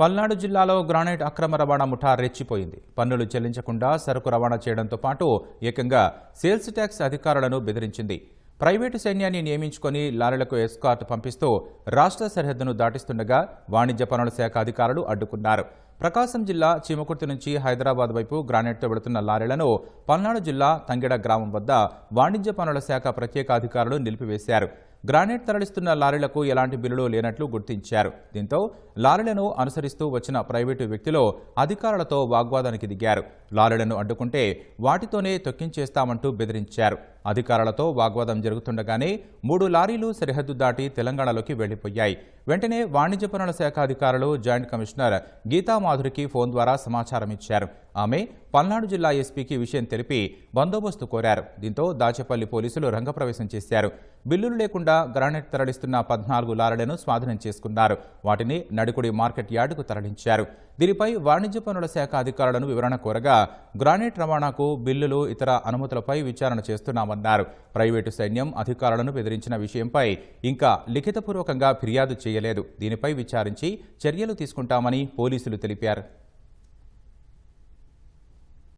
పల్నాడు జిల్లాలో గ్రానైట్ అక్రమ రవాణా ముఠా రెచ్చిపోయింది. పన్నులు చెల్లించకుండా సరుకు రవాణా చేయడంతో పాటు ఏకంగా సేల్స్ ట్యాక్స్ అధికారులను బెదిరించింది. ప్రైవేటు సైన్యాన్ని నియమించుకొని లారీలకు ఎస్కార్ట్ పంపిస్తూ రాష్ట్ర సరిహద్దును దాటిస్తుండగా వాణిజ్య పనుల శాఖ అధికారులు అడ్డుకున్నారు. ప్రకాశం జిల్లా చీమకుర్తి నుంచి హైదరాబాద్ వైపు గ్రానైట్తో వెళుతున్న లారీలను పల్నాడు జిల్లా తంగెడ గ్రామం వద్ద వాణిజ్య పనుల శాఖ ప్రత్యేక అధికారులు నిలిపివేశారు. గ్రానైట్ తరలిస్తున్న లారీలకు ఎలాంటి బిల్లులు లేనట్లు గుర్తించారు. దీంతో లారీలను అనుసరిస్తూ వచ్చిన ప్రైవేటు వ్యక్తులు అధికారులతో వాగ్వాదానికి దిగారు. లారీలను అడ్డుకుంటే వాటితోనే తొక్కించేస్తామంటూ బెదిరించారు. అధికారులతో వాగ్వాదం జరుగుతుండగానే మూడు లారీలు సరిహద్దు దాటి తెలంగాణలోకి వెళ్ళిపోయాయి వెంటనే వాణిజ్య పనుల శాఖ అధికారులు జాయింట్ కమిషనర్ గీతామాధురికి ఫోన్ ద్వారా సమాచారం ఇచ్చారు. ఆమె పల్నాడు జిల్లా ఎస్పీకి విషయం తెలిపి బందోబస్తు కోరారు. దీంతో దాచేపల్లి పోలీసులు రంగప్రవేశం చేశారు. బిల్లులు లేకుండా గ్రానైట్ తరలిస్తున్న పద్నాలుగు లారీలను స్వాధీనం చేసుకున్నారు. వాటిని నడికుడి మార్కెట్ యార్డుకు తరలించారు. దీనిపై వాణిజ్య పనుల శాఖ అధికారులను వివరణ కోరగా గ్రానైట్ రవాణాకు బిల్లులు ఇతర అనుమతులపై విచారణ చేస్తున్నామన్నారు. ప్రైవేటు సైన్యం అధికారులను బెదిరించిన విషయంపై ఇంకా లిఖితపూర్వకంగా ఫిర్యాదు చేయలేదు. దీనిపై విచారించి చర్యలు తీసుకుంటామని పోలీసులు తెలిపారు.